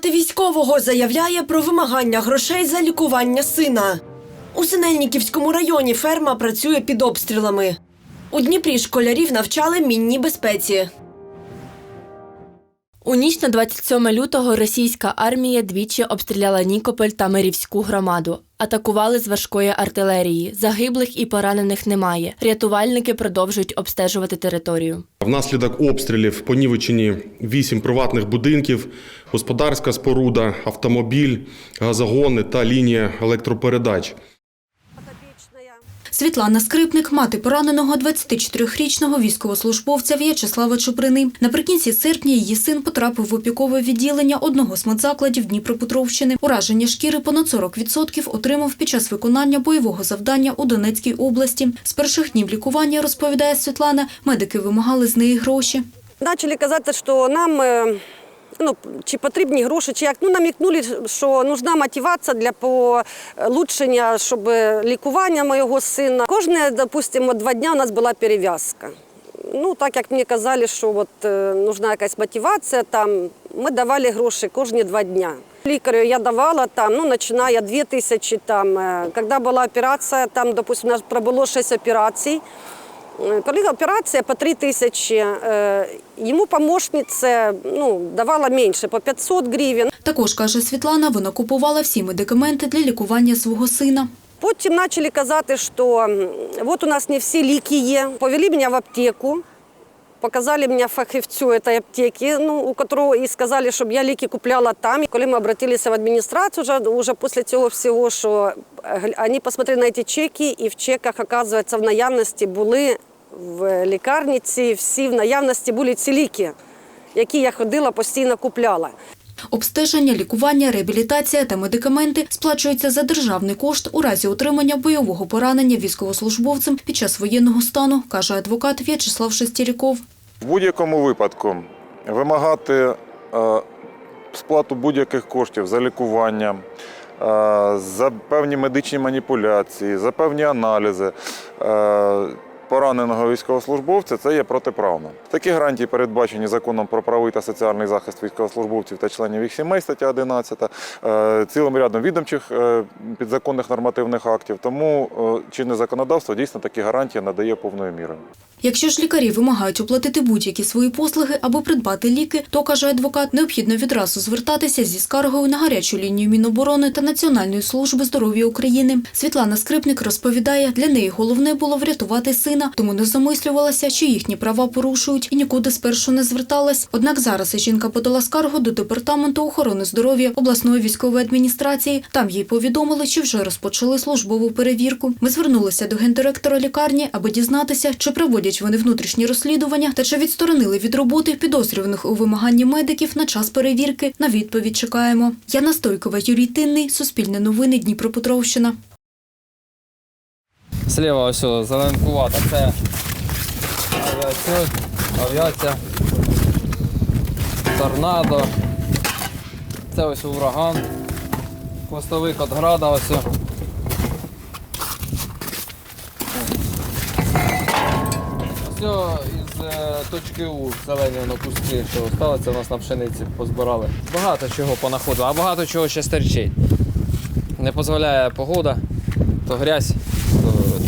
Мати військового заявляє про вимагання грошей за лікування сина. У Синельниківському районі ферма працює під обстрілами. У Дніпрі школярів навчали мінній безпеці. У ніч на 27 лютого російська армія двічі обстріляла Нікополь та Мирівську громаду. Атакували з важкої артилерії. Загиблих і поранених немає. Рятувальники продовжують обстежувати територію. Внаслідок обстрілів понівечені вісім приватних будинків, господарська споруда, автомобіль, газогони та лінія електропередач. Світлана Скрипник, мати пораненого 24-річного військовослужбовця В'ячеслава Чуприни. Наприкінці серпня її син потрапив в опікове відділення одного з медзакладів Дніпропетровщини. Ураження шкіри понад 40% отримав під час виконання бойового завдання у Донецькій області. З перших днів лікування, розповідає Світлана, медики вимагали з неї гроші. Почали казати, що нам е, ну, чи потрібні гроші, чи як. Ну, намікнули, що нужна мотивація для получшення, щоб лікування моєго сина. Кожне, допустимо, два дні у нас була перев'язка. Ну, так як мені казали, що от, е, нужна якась мотивація, там, ми давали гроші кожні два дні. Лікарю я давала там, ну, починає 2 тисячі. Там, е, коли була операція, там, допустимо, у нас пробуло 6 операцій. Е, Коли операція по 3 тисячі, е, йому помощниця ну, давала менше, по 500 гривень. Також, каже Світлана, вона купувала всі медикаменти для лікування свого сина. Потім почали казати, що от у нас не всі ліки є. Повели мене в аптеку, показали мене фахівцю цієї аптеки, ну, у якого і сказали, щоб я ліки купляла там. Коли ми обратилися в адміністрацію, вже, вже після цього всього, що е, вони посмотрели на ці чеки, і в чеках, оказується, в наявності були в лікарниці, всі в наявності були ці ліки, які я ходила, постійно купляла. Обстеження, лікування, реабілітація та медикаменти сплачуються за державний кошт у разі отримання бойового поранення військовослужбовцем під час воєнного стану, каже адвокат В'ячеслав Шестіріков. В будь-якому випадку вимагати е, сплату будь-яких коштів за лікування, е, за певні медичні маніпуляції, за певні аналізи. Пораненого військовослужбовця це є протиправно. Такі гарантії передбачені законом про правовий та соціальний захист військовослужбовців та членів їх сімей, стаття 11, е, цілим рядом відомчих е, підзаконних нормативних актів. Тому е, чинне законодавство дійсно такі гарантії надає повною мірою. Якщо ж лікарі вимагають оплатити будь-які свої послуги або придбати ліки, то, каже адвокат, необхідно відразу звертатися зі скаргою на гарячу лінію Міноборони та Національної служби здоров'я України. Світлана Скрипник розповідає, для неї головне було врятувати сина, тому не замислювалася, чи їхні права порушують і нікуди спершу не зверталась. Однак зараз жінка подала скаргу до департаменту охорони здоров'я обласної військової адміністрації. Там їй повідомили, що вже розпочали службову перевірку. Ми звернулися до гендиректора лікарні, аби дізнатися, чи проводять вони внутрішні розслідування та чи відсторонили від роботи підозрюваних у вимаганні медиків на час перевірки. На відповідь чекаємо. Яна Стойкова, Юрій Тинний, Суспільне новини, Дніпропетровщина. Сліва ось зеленкувата. Це авіація, авіація, торнадо. Це ось ураган. Хвостовик від града ось. Ось із е, точки У зелені воно куски, що сталося у нас на пшениці позбирали. Багато чого понаходили, а багато чого ще стерчить. Не дозволяє погода, то грязь,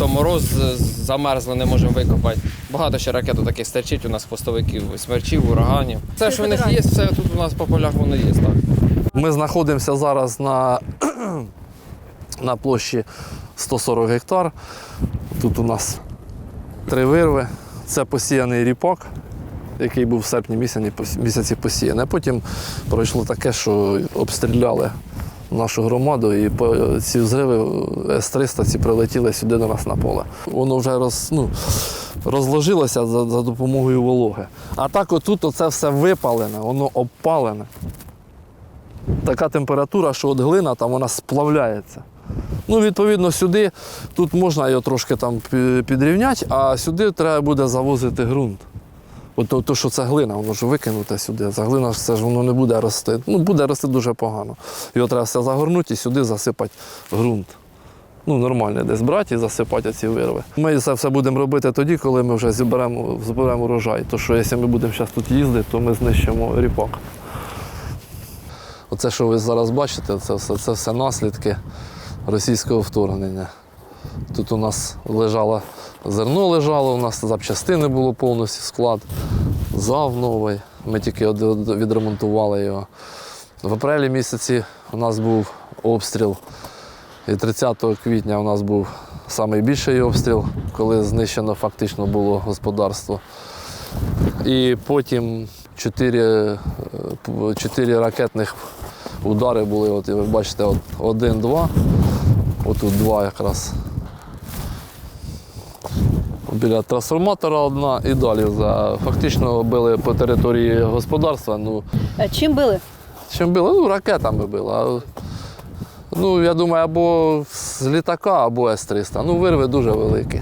то, мороз з- замерзли, не можемо викопати. Багато ще ракет таких стерчить у нас хвостовиків, смерчів, ураганів. Все, що в них є, все тут у нас по полях воно є. Так. Ми знаходимося зараз на, на площі 140 гектар. Тут у нас три вирви. Це посіяний ріпак, який був в серпні місяці, місяці посіяний. А потім пройшло таке, що обстріляли нашу громаду, і ці взриви С-300 ці прилетіли сюди до нас на поле. Воно вже роз, ну, розложилося за, за допомогою вологи. А так отут оце все випалене, воно обпалене така температура, що от глина там вона сплавляється. Ну, відповідно, сюди тут можна його трошки там підрівняти, а сюди треба буде завозити ґрунт. От то, то, що це глина, воно ж викинуте сюди. За глина ж це ж воно не буде рости. Ну, буде рости дуже погано. Його треба все загорнути і сюди засипати ґрунт. Ну, нормально десь брати і засипати ці вирви. Ми це все будемо робити тоді, коли ми вже зіберемо, зберемо урожай. То що якщо ми будемо зараз тут їздити, то ми знищимо ріпак. Оце, що ви зараз бачите, це все, це все наслідки російського вторгнення. Тут у нас лежало зерно лежало, у нас запчастини було повністю склад, зав новий. Ми тільки відремонтували його. В апрелі місяці у нас був обстріл. І 30 квітня у нас був найбільший обстріл, коли знищено фактично було господарство. І потім чотири, е, п- чотири ракетних удари були. От, ви бачите, от один-два. Отут два якраз. Біля трансформатора одна і далі. За, фактично били по території господарства. Ну, Чим били? чим били? Ну, ракетами били. А, Ну, я думаю, або з літака, або С-300. Ну, вирви дуже великі.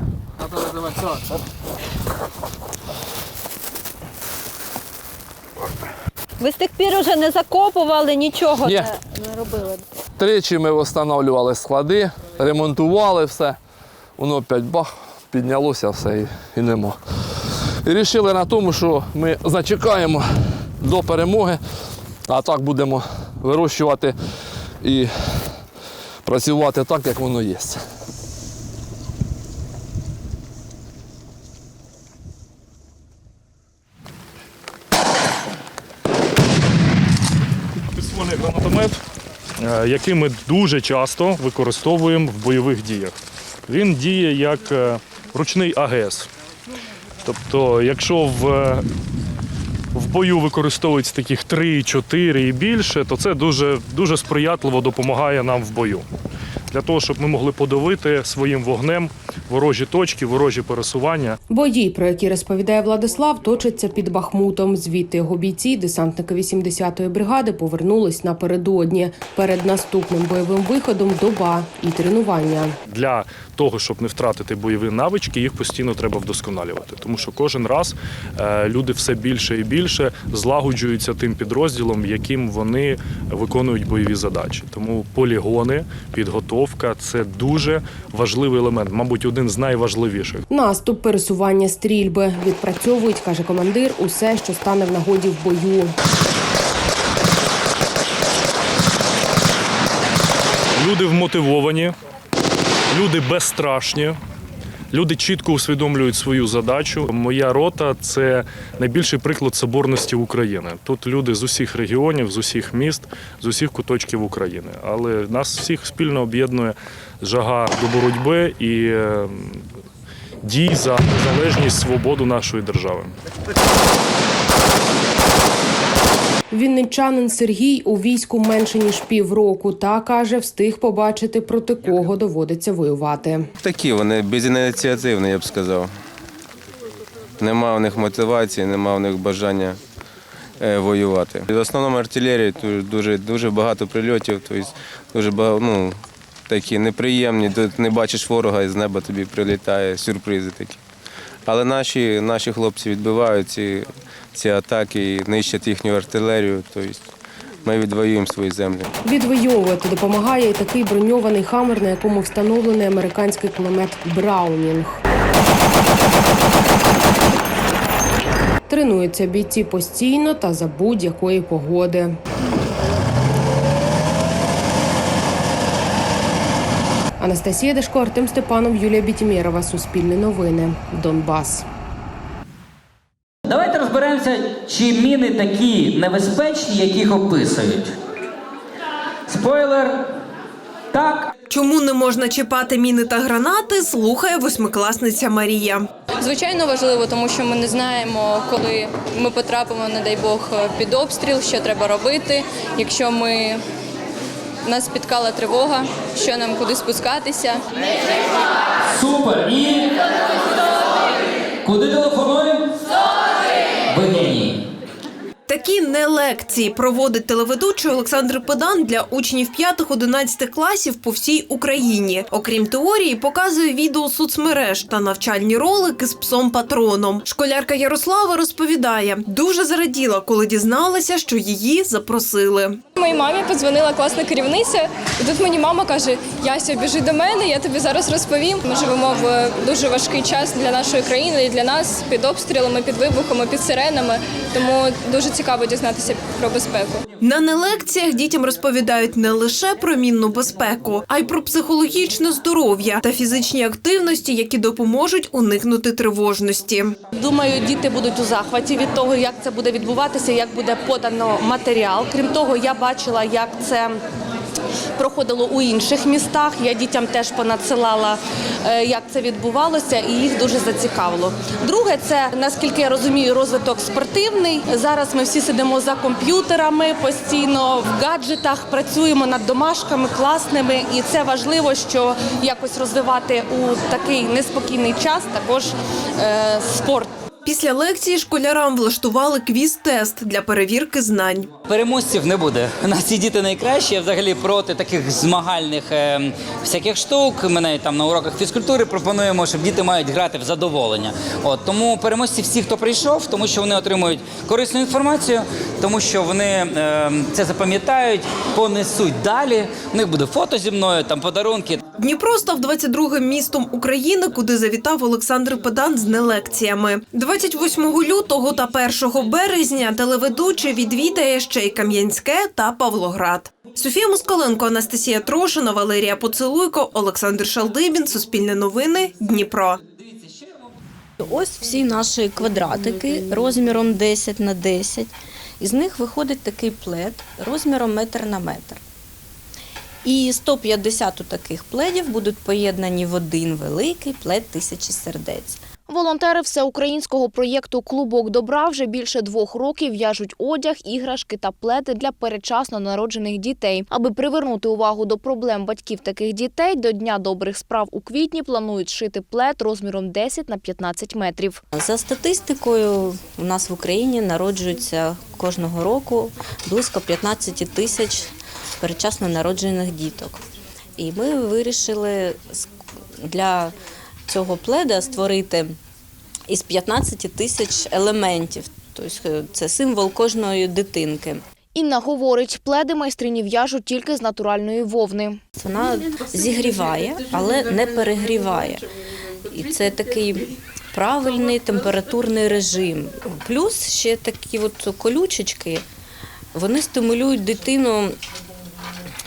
Ви з тих пір вже не закопували, нічого Ні. не, не робили. Тричі ми встановлювали склади, ремонтували все. Воно опять бах, піднялося все і, і нема. І вирішили на тому, що ми зачекаємо до перемоги, а так будемо вирощувати і працювати так, як воно є. Підствольний гранатомет, е, який ми дуже часто використовуємо в бойових діях. Він діє як е, ручний АГС. Тобто, якщо в, е, в бою використовується таких 3-4 і більше, то це дуже, дуже сприятливо допомагає нам в бою. Для того, щоб ми могли подавити своїм вогнем ворожі точки, ворожі пересування. Бої, про які розповідає Владислав, точаться під Бахмутом. Звідти його бійці, десантники 80-ї бригади, повернулись напередодні. Перед наступним бойовим виходом доба і тренування. для того, щоб не втратити бойові навички, їх постійно треба вдосконалювати. Тому що кожен раз е, люди все більше і більше злагоджуються тим підрозділом, яким вони виконують бойові задачі. Тому полігони, підготовка це дуже важливий елемент, мабуть, один з найважливіших. Наступ, пересування, стрільби відпрацьовують, каже командир, усе, що стане в нагоді в бою. Люди вмотивовані, люди безстрашні. Люди чітко усвідомлюють свою задачу. Моя рота це найбільший приклад соборності України. Тут люди з усіх регіонів, з усіх міст, з усіх куточків України. Але нас всіх спільно об'єднує жага до боротьби і е, дій за незалежність, свободу нашої держави. Вінничанин Сергій у війську менше ніж півроку. Та каже, встиг побачити проти кого доводиться воювати. Такі вони безініціативні, я б сказав. Нема в них мотивації, нема в них бажання е, воювати. В основному артилерії тут дуже, дуже багато прильотів, тобто дуже багато, ну, такі неприємні. Тут не бачиш ворога і з неба тобі прилітає сюрпризи такі. Але наші, наші хлопці відбивають ці, ці атаки і нищать їхню артилерію. Тобто ми відвоюємо свої землі. Відвоювати допомагає і такий броньований хамер, на якому встановлений американський кулемет Браунінг. Тренуються бійці постійно та за будь-якої погоди. Анастасія Дашко, Артем Степанов, Юлія Бітімєрова. Суспільне новини. Донбас. Давайте розберемося, чи міни такі небезпечні, яких описують. Спойлер. Так. Чому не можна чіпати міни та гранати? Слухає восьмикласниця Марія. Звичайно важливо, тому що ми не знаємо, коли ми потрапимо, не дай Бог, під обстріл, що треба робити. Якщо ми нас спіткала тривога, що нам куди спускатися. Супер. І. Куди телефонуємо? Ви генії. Такі не лекції проводить телеведучий Олександр Педан для учнів 5-11 класів по всій Україні. Окрім теорії, показує відео соцмереж та навчальні ролики з псом патроном. Школярка Ярослава розповідає, дуже зраділа, коли дізналася, що її запросили. Моїй мамі подзвонила класна керівниця, і тут мені мама каже: Яся, біжи до мене, я тобі зараз розповім. Ми живемо в дуже важкий час для нашої країни і для нас під обстрілами, під вибухами, під сиренами. Тому дуже цікаво цікаво дізнатися про безпеку. На нелекціях дітям розповідають не лише про мінну безпеку, а й про психологічне здоров'я та фізичні активності, які допоможуть уникнути тривожності. Думаю, діти будуть у захваті від того, як це буде відбуватися, як буде подано матеріал. Крім того, я бачила, як це. Проходило у інших містах. Я дітям теж понадсилала, е, як це відбувалося, і їх дуже зацікавило. Друге, це наскільки я розумію, розвиток спортивний. Зараз ми всі сидимо за комп'ютерами, постійно в гаджетах, працюємо над домашками класними, і це важливо, що якось розвивати у такий неспокійний час також е, спорт. Після лекції школярам влаштували квіз-тест для перевірки знань. Переможців не буде. У нас ці діти найкращі. Я взагалі проти таких змагальних е, всяких штук. Ми навіть там на уроках фізкультури пропонуємо, щоб діти мають грати в задоволення. От тому переможці всі, хто прийшов, тому що вони отримують корисну інформацію, тому що вони е, це запам'ятають, понесуть далі. У них буде фото зі мною, там подарунки. Дніпро став 22-м містом України, куди завітав Олександр Педан з нелекціями. 28 лютого та 1 березня телеведучий відвідає ще й Кам'янське та Павлоград. Софія Москаленко, Анастасія Трошина, Валерія Поцелуйко, Олександр Шалдибін, Суспільне новини, Дніпро. Ось всі наші квадратики розміром 10 на 10. Із них виходить такий плед розміром метр на метр. І 150 таких пледів будуть поєднані в один великий плед тисячі сердець. Волонтери всеукраїнського проєкту Клубок добра вже більше двох років в'яжуть одяг, іграшки та плети для передчасно народжених дітей. Аби привернути увагу до проблем батьків таких дітей, до Дня добрих справ у квітні планують шити плет розміром 10 на 15 метрів. За статистикою, у нас в Україні народжується кожного року близько 15 тисяч передчасно народжених діток. І ми вирішили для цього пледа створити із 15 тисяч елементів. Тобто це символ кожної дитинки. Інна говорить, пледи майстрині в'яжуть тільки з натуральної вовни. Вона зігріває, але не перегріває. І це такий правильний температурний режим. Плюс ще такі от колючечки, вони стимулюють дитину,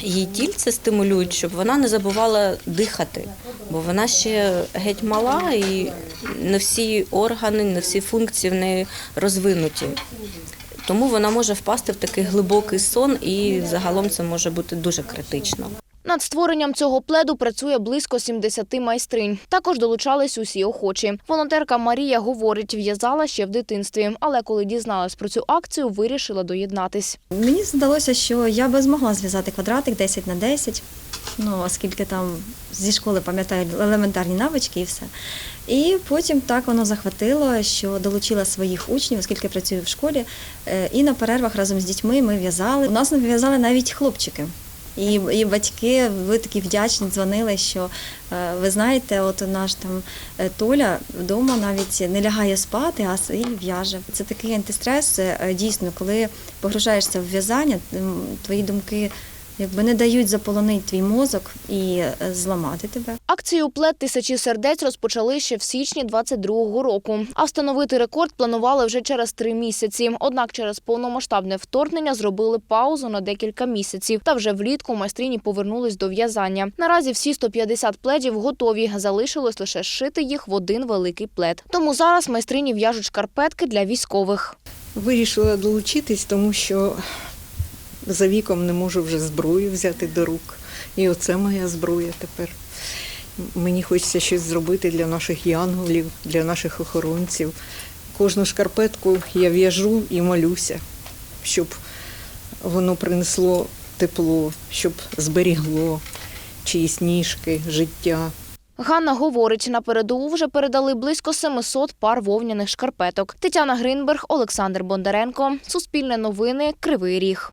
її тільце стимулюють, щоб вона не забувала дихати. Бо вона ще геть мала і не всі органи, не всі функції в неї розвинуті. Тому вона може впасти в такий глибокий сон, і загалом це може бути дуже критично. Над створенням цього пледу працює близько 70 майстринь. Також долучались усі охочі. Волонтерка Марія говорить, в'язала ще в дитинстві, але коли дізналась про цю акцію, вирішила доєднатись. Мені здалося, що я би змогла зв'язати квадратик 10 на 10, ну, оскільки там зі школи пам'ятаю елементарні навички і все. І потім так воно захватило, що долучила своїх учнів, оскільки працюю в школі, е, і на перервах разом з дітьми ми в'язали. У нас в'язали навіть хлопчики. І, і батьки ви такі вдячні, дзвонили, що е, ви знаєте, от наш там е, Толя вдома навіть не лягає спати, а і в'яже. Це такий антистрес. е, Дійсно, коли погружаєшся в в'язання, твої думки якби не дають заполонити твій мозок і е, зламати тебе. Акцію плед тисячі сердець розпочали ще в січні 22-го року. А встановити рекорд планували вже через три місяці. Однак через повномасштабне вторгнення зробили паузу на декілька місяців. Та вже влітку майстрині повернулись до в'язання. Наразі всі 150 пледів готові. Залишилось лише зшити їх в один великий плед. Тому зараз майстрині в'яжуть шкарпетки для військових. Вирішила долучитись, тому що за віком не можу вже зброю взяти до рук. І оце моя зброя тепер. Мені хочеться щось зробити для наших янголів, для наших охоронців. Кожну шкарпетку я в'яжу і молюся, щоб воно принесло тепло, щоб зберігло чиїсь ніжки, життя. Ганна говорить, на передову вже передали близько 700 пар вовняних шкарпеток. Тетяна Гринберг, Олександр Бондаренко. Суспільне новини. Кривий Ріг.